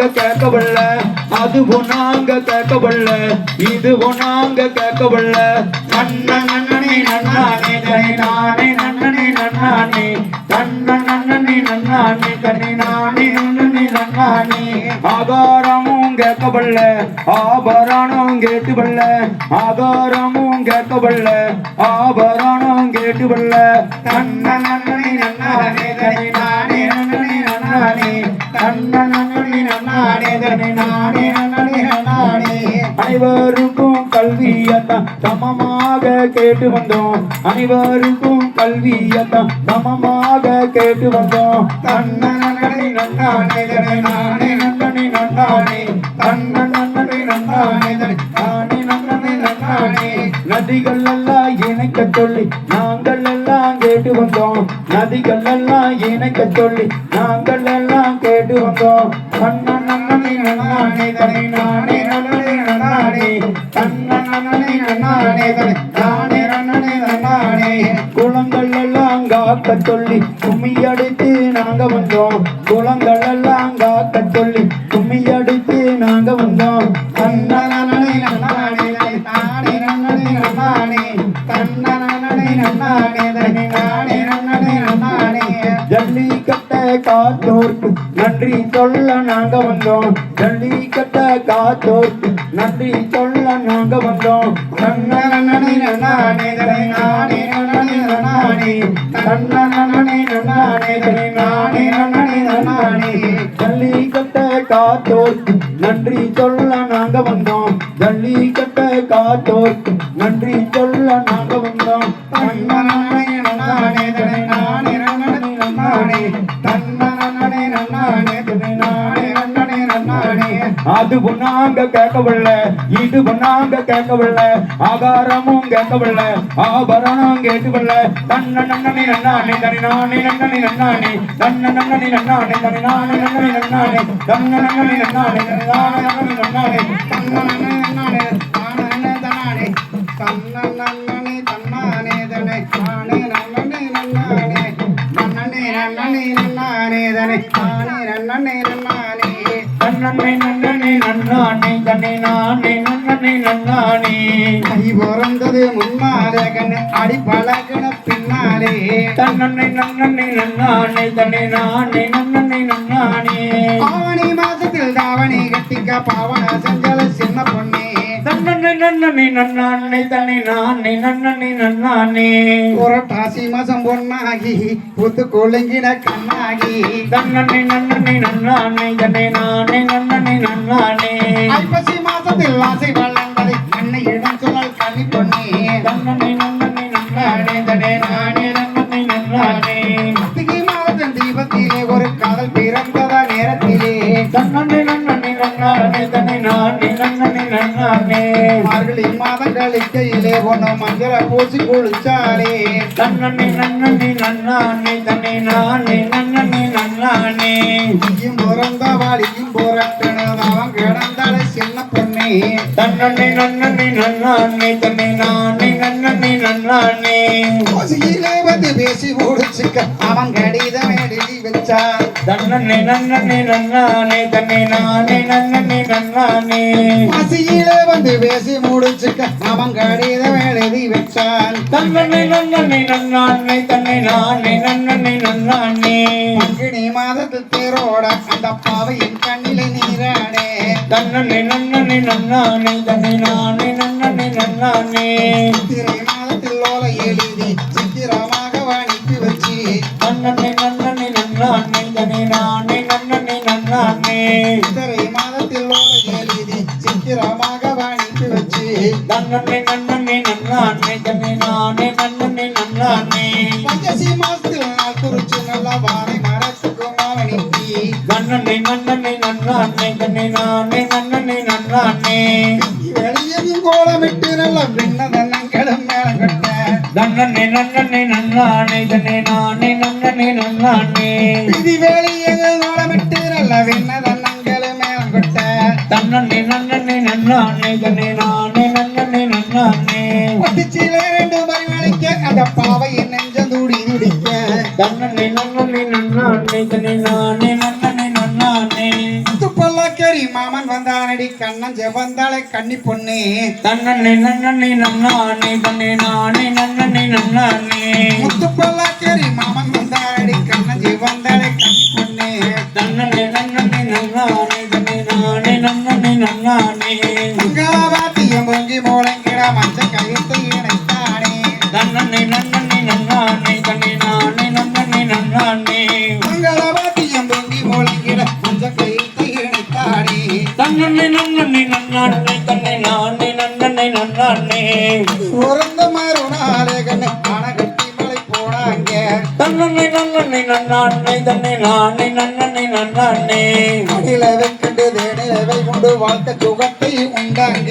நாங்க கேட்கவல்ல. அதுவும் நாங்க கேட்கவல்ல. இதுவும் நாங்க கேட்கவல்ல. நன்ன நன்னனே நன்னானே தனி நானே நன்னனே நன்னானே. தன்ன நன்னனே நன்னானே தனி நானே நன்னனே நன்னானே. ஆகாரமும் கேட்கவல்ல. ஆபரணம் கேட்டுவல்ல ஆகாரமும் கேட்கவல்ல. ஆபரணம் கேட்டுவல்ல தன்ன நன்னனே நன்னானே தனி நானே நன்னனே நன்னானே. தன்ன நன்னனே தனி நானே நன்னனே நன்னானே அனைவருக்கும் கல்வியத்தான் சமமாக கேட்டு வந்தோம். அனைவருக்கும் கல்வியத்தான் சமமாக கேட்டு வந்தோம். தன்ன நன்னானே நானே நன்னனே நன்னானே. தன்ன நன்னனே நன்னானே நானே நன்னனே நன்னானே. நதிகள் எல்லாம் இணைக்க சொல்லி நாங்கள் எல்லாம் கேட்டு வந்தோம். நதிகள் எல்லாம் இணைக்க சொல்லி நாங்கள் நன்னனே நன்னானே தனி நானே குளங்கள் எல்லாம் காக்க சொல்லி கும்மி அடித்து நாங்க வந்தோம். குளங்கள் எல்லாம் காக்க சொல்லி கும்மி அடித்து நாங்க வந்தோம். தன்ன நன்னானே நானே நன்னனே நன்னானே தன்ன நன்னானே நானே நன்னனே நன்னானே ஜல்லிக்கட்ட காத்தோர்க்கு நன்றி சொல்ல நாங்க வந்தோம். ஜல்லிக்கட்ட காத்தோர்க்கு நன்றி சொல்ல நாங்க வந்தோம். தன்ன நன்னானே தனி நானே நன்னனே நன்னானே தன்ன நன்னானே தனி நானே நன்னனே நன்னானே ஜல்லிக்கட்ட காத்தோர்க்கு நன்றி சொல்ல நாங்க வந்தோம். ஜல்லிக்கட்ட காத்தோர்க்கு நன்றி சொல்ல நாங்க வந்தோம். தன்னனனே நன்னானே அது பொண்ணாங்க நாங்க கேட்கவில்லை இதுவும் நாங்க கேட்கவில்லை ஆகாரமும் கேட்கவில்லை ஆபரணம் கேட்கவில்லை. தன்ன நன்னனே நன்னானி தனி நானி நன்னனே நன்னானி தன்ன நன்னனே நன்னானி தனி நானி நன்னனே நன்னானி தன்ன நன்னனே நன்னானி தனி நானி நன்னனே நன்னானி தன்ன நன்னனே நன்னானே தானே தனானே தன்ன நன்னனே தன்னானே தனே நானே நன்னனே நன்னானே நன்னனே நன்னனே நன்னானே தனே நானே நன்னனே நன்னானே. தன்னனே நன்னனே நன்னானே தனே நானே நன்னனே நன்னானே. கை பிறந்தது முன்னாலே கண்ணு அடி பழகின பின்னாலே. தன்னனை நன்னனை நன்னானே தன்னை நானே நன்னனை நன்னானே. ஆவணி மாசத்தில் தாவணி கட்டிக்க பாவன செஞ்சல சின்ன பொண்ணே நன்னனை நன்னானே தன்னை நானே நன்னனை நன்னானே. புரட்டாசி மாசம் பொண்ணாகி புத்து கொழுங்கின கண்ணாகி. தன்னனை நன்னனை நன்னானே தன்னை நானே நன்னனை நன்னானே. ஐப்பசி மாசத்தில் ஆசை வளர்ந்தது என்னை இடம் சொல்லல் கனி பொண்ணே தன்னனை நன்னனை நன்னானே தன்னை நானே நன்னனை நன்னானே. கார்த்திகை மாதத்தின் தீபத்திலே ஒரு காதல் பிறந்ததா நேரத்திலே. தன்னனை நன்னனை நன்னானே தன்னை நானே நன்னனை நன்னானே மார்கழி மாதம் கழிக்கையிலே ஒன்று மஞ்சள பூசி குளிச்சாலே தன்னனை நன்னனை நன்னானே தன்னை நானே நன்னனை நன்னானே நீயும் பிறந்த வாடியும் புறட்டனது அவன் கிடந்தால சின்ன பொண்ணே. தன்னனை நன்னனை நன்னானே தன்னை நானே நன்னனை நன்னானே கோசியிலே வந்து பேசி முடிச்சுக்க அவன் கடிதம் எழுதி வச்சான். தன்னனை நன்னனை நன்னானே தன்னை நானே நன்னனை நன்னானே பசியிலே வந்து பேசி முடிச்சுக்க அவன் கடிதம் எழுதி வச்சான். தன்னனை நன்னனை நன்னானே தன்னை நானே நன்னனை நன்னானே. பங்கினி மாதத்தில் தேரோட அந்த பாவையின் கண்ணிலே நீராடே தன்னனை நன்னனை நன்னானே தன்னை நானே நன்னனை நன்னானே. சித்திரை மாதத்தில் ஓலை எழுதி சித்திரமாக வாணிக்கு வச்சு. நன்னனை நன்னனை நன்னானே தன்னை நானே நன்னனை நன்னானே. சித்திரை வச்சு நன்னனை நன்னனை தன்னை நானே நன்னனை நன்னானே பஞ்சசி மாசத்தில் நாள் குறிச்சு நல்லா வாரை மரத்துக்கு மாவணிக்கு நன்னனை நன்னனை நன்னானே தன்னை நானே நன்னனை நன்னானே வெளியும் கோலமிட்டு நல்ல பின்னதன்னங்களும் மேலம் கட்ட. தன்னே நன்னே நன்னானே தன்னே நானே நன்னே நன்னானே விதி வெளியும் கோலமிட்டு நல்ல பின்னதன்னங்களும் மேலம் கட்ட. தன்னே நன்னே நன்னானே தன்னே நன்னே ஒட்டிச்சில ரெண்டு மறிவழிக்க அந்த பாவையின் நெஞ்சம் துடி துடிக்க தன்னே நன்னே நன்னானே தன்னே நானே நன்னே நன்னானே துப்பல்லாக்கேரி மாமன் வந்தானடி கண்ணன் செவந்தாளை கன்னி பொண்ணு. தன்னே நன்னே நன்னானே தன்னே நானே நன்னே நன்னானே. முத்துப்பல்லாக்கேரி மாமன் தன்னே நன்னே நன்னானே தன்னே நானே நன்னே நன்னானே நிலவை கண்டு நிலவை கொண்டு வாழ்க்கை சுகத்தை உண்டாங்க.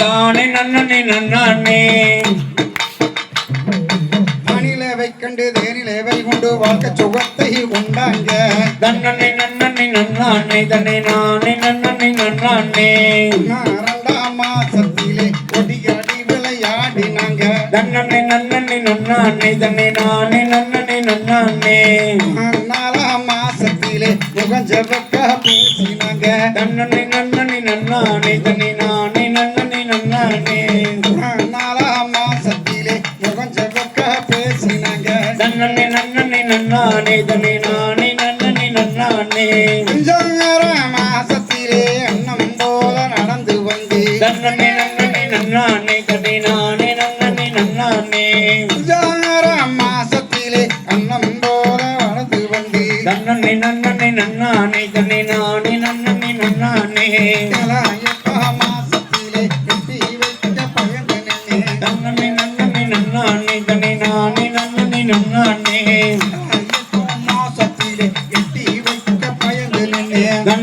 தானே நன்னே நன்னானே மணிலவை கண்டு தேனிலவை கொண்டு வாழ்க்கை சுகத்தை உண்டாங்க. தன்னே நன்னே நன்னானே தன்னே நானே நன்னே நன்னானே இரண்டாம் மாசத்திலே தன்னே நன்னே நன்னானே தன்னே நானே நன்னே நன்னானே நாலாம் மாசத்திலே முகம் ஜெபக்க பேசினாங்க. தன்னே நன்னே நன்னானே தன்னே நானே நன்னே நன்னானே நாலாம் மாசத்திலே முகம் ஜெபக்க பேசினாங்க. தன்னே நன்னே நன்னானே தன்னே நானே நன்னே நன்னானே அஞ்சாறு மாசத்திலே அன்னம் போல நடந்து வந்து. தன்னே நன்னே நன்னானே தன்னே நானே நானே தன்னே நானே நன்னே நன்னானே. எட்டாம் மாசத்திலே கட்டி வைக்க பயந்து நின்று நன்னே நன்னானே தன்னே நானே நன்னே நன்னானே. எட்டாம் மாசத்திலே எட்டி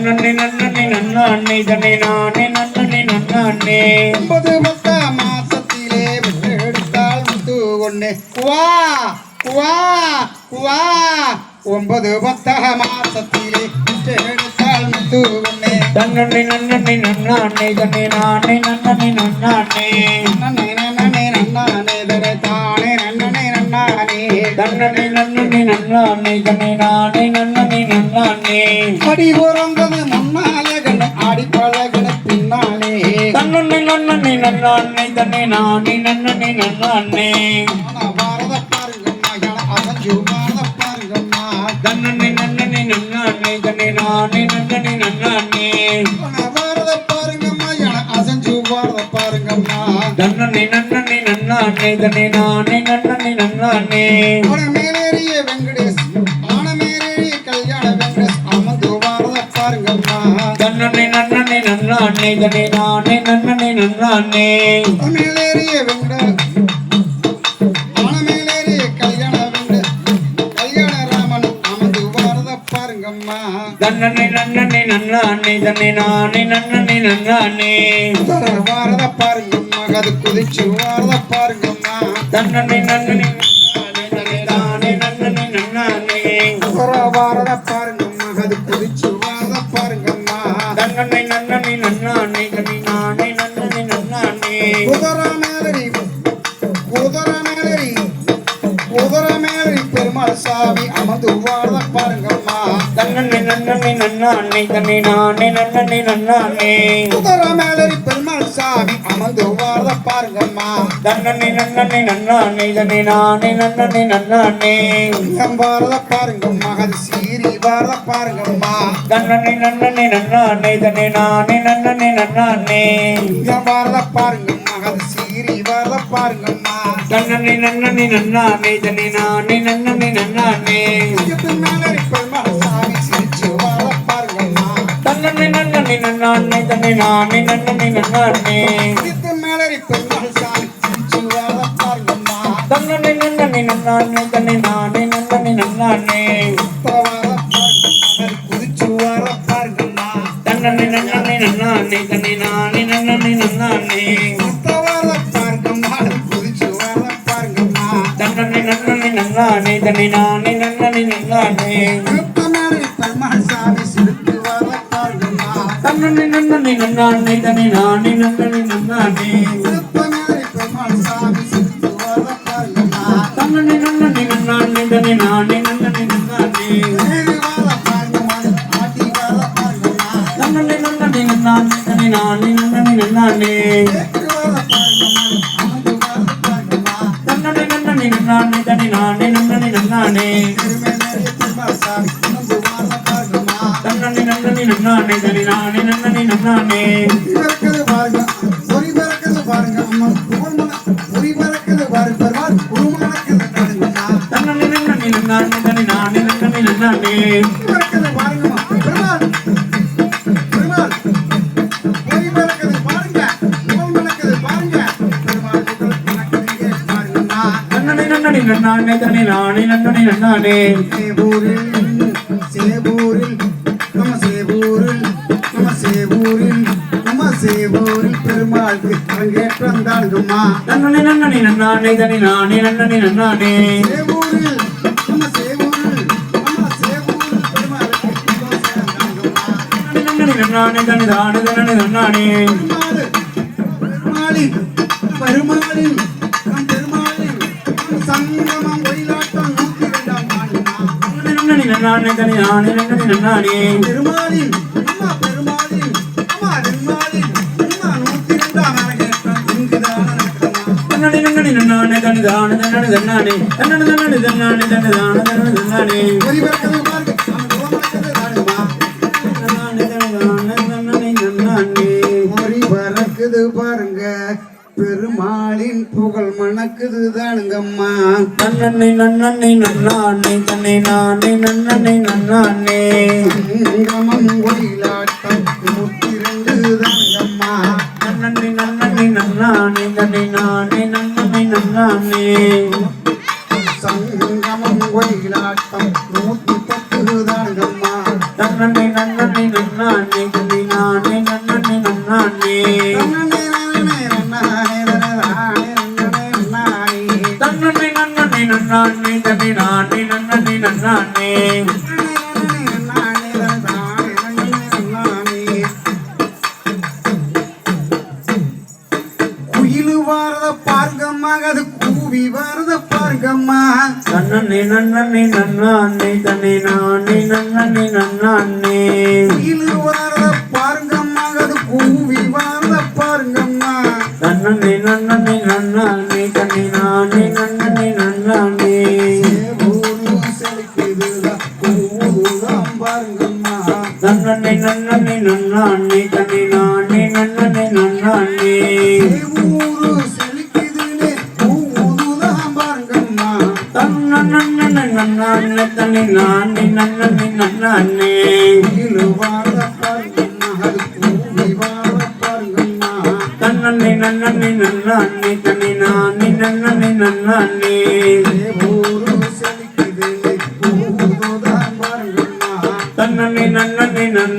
நன்னே நன்னே நன்னானே தன்னே நானே நன்னே நன்னானே. ஒன்பது மொத்த மாசத்திலே எடுத்தால் முத்து ஒண்ணு. வா வா வா ஒன்பது பத்தாம் மாசத்திலே எடுத்தால் முத்து ஒண்ணு தன்னே நன்னே நன்னானே தன்னே நானே நன்னே நன்னானே. நன்னே நன்னே நன்னானே தரே தானே நன்னே நன்னானே. தன்னே நன்னே நன்னானே தன்னே நானே நன்னே நன்னானே. அடி உறந்தது முன்னாலே கண்ணு ஆடி பழகன பின்னாலே. தன்னே நன்னே நன்னானே தன்னே நானே நன்னே நன்னானே. நானே நன்னே நன்னானே ஆனா பாரத பாருங்கம்மா என அசஞ்சு பாரத பாருங்கம்மா. தன்னே நன்னே நன்னானே தன்னே நானே நன்னே நன்னானே ஆனமேலேறிய வெங்கடேஷ் ஆனமேலேறிய கல்யாண வெங்கடேஷ் அமர்ந்து பாரத பாருங்கம்மா. தன்னே நன்னே நன்னானே தன்னே நானே நன்னே நன்னானே ஆனமேலேறிய வெங்கடேஷ் பாருங்கம்மா தன்னே நன்னே நன்னானே தன்னே நானே நன்னே நன்னானே. உதர பாரத பாருங்கம்மா அது குதிச்சு பாரத பாருங்கம்மா. தன்னே நன்னே நன்னானே தானே நன்னே நன்னானே உதர பாரத பாருங்கம்மா அது குதிச்சு பாரத பாருங்கம்மா. தன்னே நன்னே நன்னானே தன்னே நானே நன்னே நன்னானே. நன்னே நன்னானே தன்னே நானே நன்னே நன்னானே. குதிர மேலரி பெருமாள் சாமி அமர்ந்து பாரத பாருங்கம்மா. தன்னே நன்னே நன்னானே தன்னே நானே நன்னே நன்னானே. எம் பாரத பாருங்கம்மா அது சீரி பாரத பாருங்கம்மா. தன்னே நன்னே நன்னானே தன்னே நானே நன்னே நன்னானே சீரி பாருங்கம்மா தன்னே நன்னானே நானே நன்னானே பெருமாள் சாமி நன்னானே தன்னே நானே நன்னே நன்னானே பாருங்கம்மா தன்னண்ணி நன்னண்ணி நன்னாண்ணி தண்ணி நானே நன்னண்ணி நன்னாண்ணி திருப்பமேரி பெருமாள் சாமி சிரித்து வர பாருங்கம்மா தன்னண்ணி நன்னண்ணி நன்னாண்ணி தண்ணி நானே நன்னண்ணி நன்னாண்ணி ஏறி வர பாருங்கம்மா ஆட்டி வர பாருங்கம்மா நன்னண்ணி நன்னண்ணி நன்னாண்ணி தண்ணி நானே நன்னண்ணி நன்னாண்ணி பறக்குது பாருங்க பொறி பறக்குது பாருங்க அம்மா பொறி பறக்குது பாருங்க பெருமாள் குருமனக்குது பாருங்கம்மா தன்னண்ணி நன்னண்ணி நன்னாண்ணி தண்ணி நானே நன்னண்ணி நன்னாண்ணி பறக்குது பாருங்கம்மா பெருமாள் பெருமாள் பொறி பறக்குது பாருங்க குருமனக்குது பாருங்க பெருமாள் புகழ் கணக்குதுங்க பாருங்கம்மா நன்னண்ணி நன்னண்ணி நன்னாண்ணி தண்ணி நானே சேபூரில் நம்ம சேபூரில் பெருமாளுக்கு அரங்கேற்றம் தானுங்கம்மா நன்னண்ணி நன்னண்ணி நன்னாண்ணி தண்ணி நானே நன்னண்ணி நன்னாண்ணி சேவூரில் நம்ம சேவூரில் நம்ம சேவூரில் பெருமாளுக்கு தானுங்கம்மா. நன்னண்ணி நன்னாண்ணி தண்ணி தானே தன்னண்ணி நன்னாண்ணி பெருமாள், பெருமாளின் பெருமாளின் பெருமாளின் சங்கமம் ஒயிலாட்டம் நூத்தி இரண்டாம் ஆண்டுமா. நன்னண்ணி நன்னாண்ணி தண்ணி நானே பெருமாளின் அம்மா பெருமாளின் அம்மா பெருமாளின் அம்மா நூத்தி இரண்டாம் அரங்கேற்றம் இங்குதான் நடக்குமா. நன்னண்ணி மணக்குது தானுங்கம்மா நன்னண்ணி நன்னண்ணி தன்னை நானே நன்னண்ணி நன்னாண்ணி சங்கமம் ஒயிலாட்டம் நூத்தி ரெண்டு தானுங்கம்மா நன்னண்ணி நன்னண்ணி நன்னாண்ணி தன்னை நானே நன்னண்ணி நன்னாண்ணி சங்கமம் ஒயிலாட்டம் நன்னானே நன்னானே நன்னே நன்னானே. குயிலு வாரத பாருங்கம்மா அது கூவி வாரத பாருங்கம்மா தன்னண்ணி நன்னண்ணி நன்னாண்ணி தன்னை நானே நன்னண்ணி நன்னாண்ணி குயிலு வாரத பாருங்கம்மா அது கூவி வாரத பாருங்கம்மா நன்னண்ணி நன்னண்ணி நன்னாண்ணி தன்னை நானே நன்னண்ணி நன்னாண்ணி நன்னண்ணி நன்னண்ணி நன்னாண்ணி தன்னை நானே நன்னண்ணி நன்னாண்ணி. சேவூரு செழிக்குதுனே, கூவுதுதாம் பாருங்கம்மா. தன்னண்ணி நன்னாண்ணி தன்னை நானே நன்னாண்ணி. குயிலு வாரத பாருங்கம்மா அது தன்னை நானே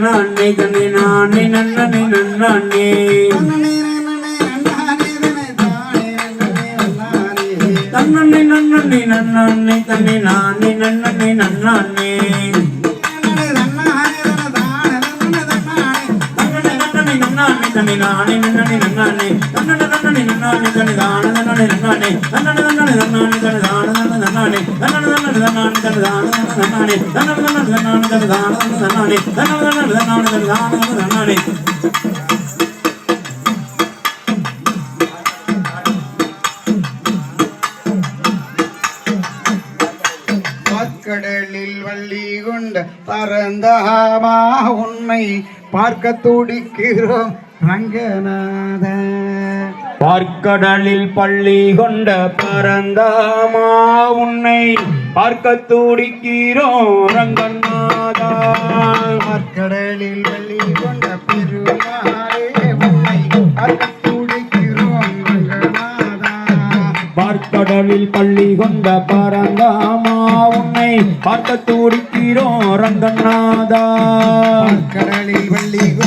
நன்னாண்ணி தன்னை நானே நன்னே நன்னே நன்னானே நன்னே நன்னே நன்னானே. தன்னண்ணி நன்னண்ணி நன்னாண்ணி தன்னை நானே நன்னாண்ணி நன்னே நன்னானே நன்னே தானே நன்னே நன்னானே. தன்னண்ணி வள்ளி கொண்ட பரந்தாமா உண்மை பார்க்க துடிக்கிறோம் ரங்கநாத. பார்க்கடலில் பள்ளி கொண்ட பரந்தாமா உன்னை பார்க்க துடிக்கிறோம் ரங்கநாதா. பார்க்கடலில் வள்ளி கொண்ட பெருமாளே உன்னை பார்க்க துடிக்கிறோம் ரங்கநாதா. பார்க்கடலில் பள்ளி கொண்ட பரந்தாமா உன்னை பார்க்க துடிக்கிறோம் ரங்கநாதா. கடலில் வள்ளி